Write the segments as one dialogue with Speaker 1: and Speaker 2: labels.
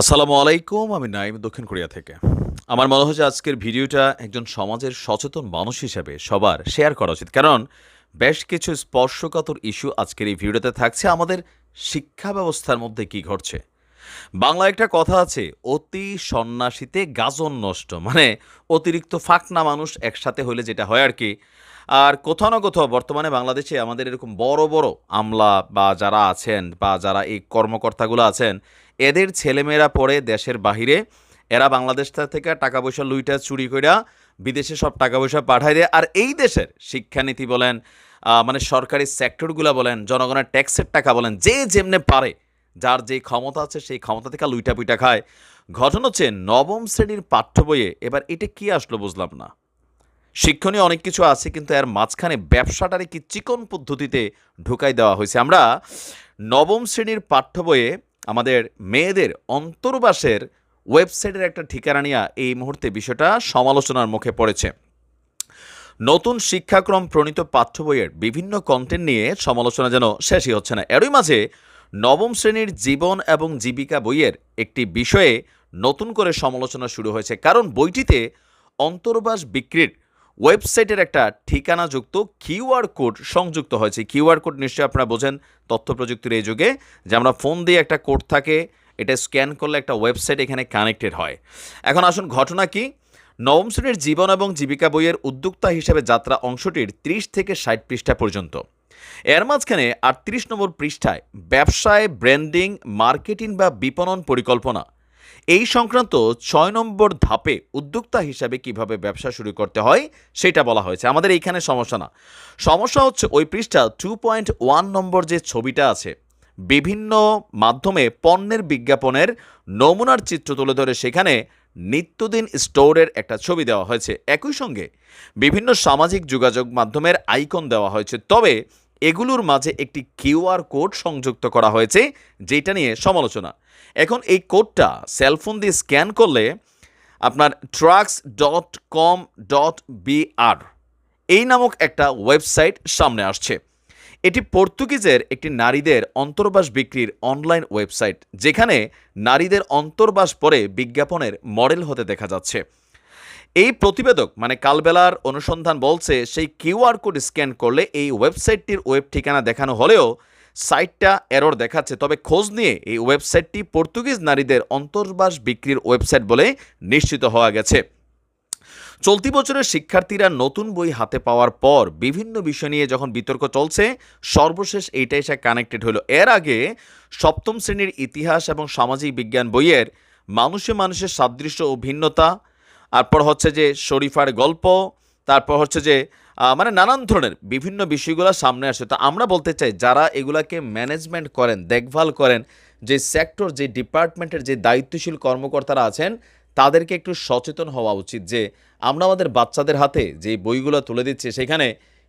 Speaker 1: আসসালামু আলাইকুম, আমি নাইম দক্ষিণ কোরিয়া থেকে। আমার মনে যে আজকের ভিডিওটা একজন সমাজের সচেতন মানুষ হিসেবে সবার শেয়ার করা উচিত। কারণ বেশ কিছু স্পর্শকাতর ইস্যু আজকের এই ভিডিওতে থাকছে। আমাদের শিক্ষা ব্যবস্থার মধ্যে কি ঘটছে? বাংলা একটা কথা আছে, অতি সন্ন্যাসীতে গাজন নষ্ট। মানে অতিরিক্ত ফাঁকনা মানুষ একসাথে হইলে যেটা হয় আর কি। আর কোথাও না কোথাও বর্তমানে বাংলাদেশে আমাদের এরকম বড় বড় আমলা বা যারা আছেন বা যারা এই কর্মকর্তাগুলো আছেন এদের ছেলেমেয়েরা পড়ে দেশের বাহিরে। এরা বাংলাদেশ থেকে টাকা পয়সা লুইটা চুরি কইরা বিদেশে সব টাকা পয়সা পাঠায় দেয়। আর এই দেশের শিক্ষানীতি বলেন মানে সরকারি সেক্টরগুলো বলেন, জনগণের ট্যাক্সের টাকা বলেন, যে যেমনে পারে, যার যে ক্ষমতা আছে সেই ক্ষমতা থেকে লুইটা পুইটা খায়। ঘটনা হচ্ছে নবম শ্রেণির পাঠ্য বইয়ে এবার এটা কি আসলো বুঝলাম না। শিক্ষণীয় অনেক কিছু আছে, কিন্তু এর মাঝখানে ব্যবসাটারে কি চিকন পদ্ধতিতে ঢুকাই দেওয়া হয়েছে। আমরা নবম শ্রেণির পাঠ্য বইয়ে আমাদের মেয়েদের অন্তর্বাসের ওয়েবসাইটের একটা ঠিকানা নিয়ে এই মুহূর্তে বিষয়টা সমালোচনার মুখে পড়েছে। নতুন শিক্ষাক্রম প্রণীত পাঠ্য বইয়ের বিভিন্ন কন্টেন্ট নিয়ে সমালোচনা যেন শেষই হচ্ছে না। এরই মাঝে নবম শ্রেণির জীবন এবং জীবিকা বইয়ের একটি বিষয়ে নতুন করে সমালোচনা শুরু হয়েছে। কারণ বইটিতে অন্তর্বাস বিক্রির ওয়েবসাইটের একটা ঠিকানাযুক্ত কিউআর কোড সংযুক্ত হয়েছে। কিউআর কোড নিশ্চয়ই আপনারা বোঝেন তথ্য প্রযুক্তির এই যুগে যে আমরা ফোন দিয়ে একটা কোড থাকে, এটা স্ক্যান করলে একটা ওয়েবসাইট এখানে কানেক্টেড হয়। এখন আসুন ঘটনা কি? নবম শ্রেণির জীবন এবং জীবিকা বইয়ের উদ্যোক্তা হিসেবে যাত্রা অংশটির ত্রিশ থেকে ষাট পৃষ্ঠা পর্যন্ত। এর মাঝখানে আটত্রিশ নম্বর পৃষ্ঠায় ব্যবসায়, ব্র্যান্ডিং, মার্কেটিং বা বিপণন পরিকল্পনা। এই সংক্রান্ত ছয় নম্বর ধাপে উদ্যোক্তা হিসাবে কীভাবে ব্যবসা শুরু করতে হয়, সেটা বলা হয়েছে। আমাদের এইখানে সমস্যা না। সমস্যা হচ্ছে ওই পৃষ্ঠা টু পয়েন্ট ওয়ান নম্বর যে ছবিটা আছে, বিভিন্ন মাধ্যমে পণ্যের বিজ্ঞাপনের নমুনার চিত্র তুলে ধরে সেখানে নিত্যদিন স্টোরের একটা ছবি দেওয়া হয়েছে। একই সঙ্গে বিভিন্ন সামাজিক যোগাযোগ মাধ্যমের আইকন দেওয়া হয়েছে। তবে এগুলোর মাঝে একটি কিউআর কোড সংযুক্ত করা হয়েছে, যেটা নিয়ে সমালোচনা। এখন এই কোডটা সেলফোন দিয়ে স্ক্যান করলে আপনার Trax dot com dot BR এই নামক একটা ওয়েবসাইট সামনে আসছে। এটি পর্তুগিজের একটি নারীদের অন্তর্বাস বিক্রির অনলাইন ওয়েবসাইট, যেখানে নারীদের অন্তর্বাস পরে বিজ্ঞাপনের মডেল হতে দেখা যাচ্ছে। এই প্রতিবেদক মানে কালবেলার অনুসন্ধান বলছে, সেই কিউআর কোড স্ক্যান করলে এই ওয়েবসাইটটির ওয়েব ঠিকানা দেখানো হলেও সাইটটা এরর দেখাচ্ছে। তবে খোঁজ নিয়ে এই ওয়েবসাইটটি পর্তুগিজ নারীদের অন্তর্বাস বিক্রির ওয়েবসাইট বলে নিশ্চিত হওয়া গেছে। চলতি বছরের শিক্ষার্থীরা নতুন বই হাতে পাওয়ার পর বিভিন্ন বিষয় নিয়ে যখন বিতর্ক চলছে, সর্বশেষ এইটা এসে কানেক্টেড হলো। এর আগে সপ্তম শ্রেণির ইতিহাস এবং সামাজিক বিজ্ঞান বইয়ের মানুষে মানুষের সাদৃশ্য ও ভিন্নতা তারপর হচ্ছে যে শরীফার গল্প, তারপর হচ্ছে যে মানে নানান ধরনের বিভিন্ন বিষয়গুলো সামনে আসে। তো আমরা বলতে চাই, যারা এগুলাকে ম্যানেজমেন্ট করেন, দেখভাল করেন, যে সেক্টর যে ডিপার্টমেন্টের যে দায়িত্বশীল কর্মকর্তারা আছেন, তাদেরকে একটু সচেতন হওয়া উচিত যে, আমরা আমাদের বাচ্চাদের হাতে যে বইগুলো তুলে দিচ্ছি, সেখানে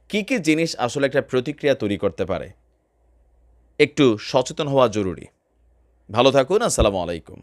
Speaker 1: কী কী জিনিস আসলে একটা প্রতিক্রিয়া তৈরি করতে পারে? একটু সচেতন হওয়া জরুরি। ভালো থাকুন, আসসালামু আলাইকুম।